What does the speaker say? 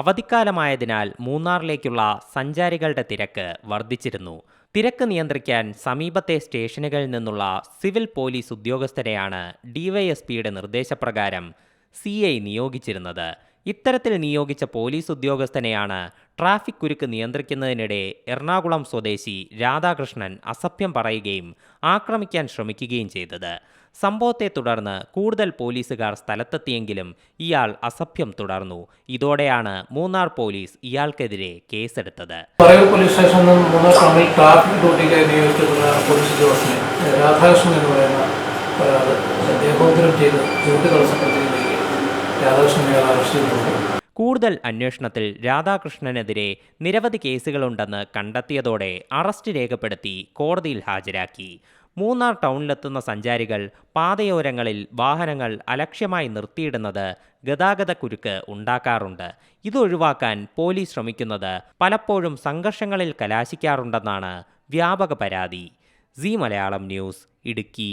അവധിക്കാലമായതിനാൽ മൂന്നാറിലേക്കുള്ള സഞ്ചാരികളുടെ തിരക്ക് വർദ്ധിച്ചിരുന്നു. തിരക്ക് നിയന്ത്രിക്കാൻ സമീപത്തെ സ്റ്റേഷനുകളിൽ നിന്നുള്ള സിവിൽ പോലീസ് ഉദ്യോഗസ്ഥരെയാണ് ഡിവൈഎസ്പിയുടെ നിർദ്ദേശപ്രകാരം സി നിയോഗിച്ചിരുന്നത്. ഇത്തരത്തിൽ നിയോഗിച്ച പോലീസ് ഉദ്യോഗസ്ഥനെയാണ് ട്രാഫിക് കുരുക്ക് നിയന്ത്രിക്കുന്നതിനിടെ എറണാകുളം സ്വദേശി രാധാകൃഷ്ണൻ അസഭ്യം പറയുകയും ആക്രമിക്കാൻ ശ്രമിക്കുകയും ചെയ്തത്. സംഭവത്തെ തുടർന്ന് കൂടുതൽ പോലീസുകാർ സ്ഥലത്തെത്തിയെങ്കിലും ഇയാൾ അസഭ്യം തുടർന്നു. ഇതോടെയാണ് മൂന്നാർ പോലീസ് ഇയാൾക്കെതിരെ കേസെടുത്തത്. പോലീസ് സ്റ്റേഷനിൽ മൂന്നാർ ട്രാഫിക് ഡ്യൂട്ടിക്കായി നിയോഗിച്ചിട്ടുള്ള പോലീസ് ഉദ്യോഗസ്ഥനെ രാധാകൃഷ്ണൻ എന്ന് പറയുന്ന ഒരാൾ ദേഹോദരം ചെയ്ത് ഡ്യൂട്ടി തടസ്സപ്പെടുത്തിയതിലേക്ക് കൂടുതൽ അന്വേഷണത്തിൽ രാധാകൃഷ്ണനെതിരെ നിരവധി കേസുകളുണ്ടെന്ന് കണ്ടെത്തിയതോടെ അറസ്റ്റ് രേഖപ്പെടുത്തി കോടതിയിൽ ഹാജരാക്കി. മൂന്നാർ ടൗണിലെത്തുന്ന സഞ്ചാരികൾ പാതയോരങ്ങളിൽ വാഹനങ്ങൾ അലക്ഷ്യമായി നിർത്തിയിടുന്നത് ഗതാഗത കുരുക്ക് ഉണ്ടാക്കാറുണ്ട്. ഇതൊഴിവാക്കാൻ പോലീസ് ശ്രമിക്കുന്നത് പലപ്പോഴും സംഘർഷങ്ങളിൽ കലാശിക്കാറുണ്ടെന്നാണ് വ്യാപക പരാതി. Zee Malayalam news Idukki.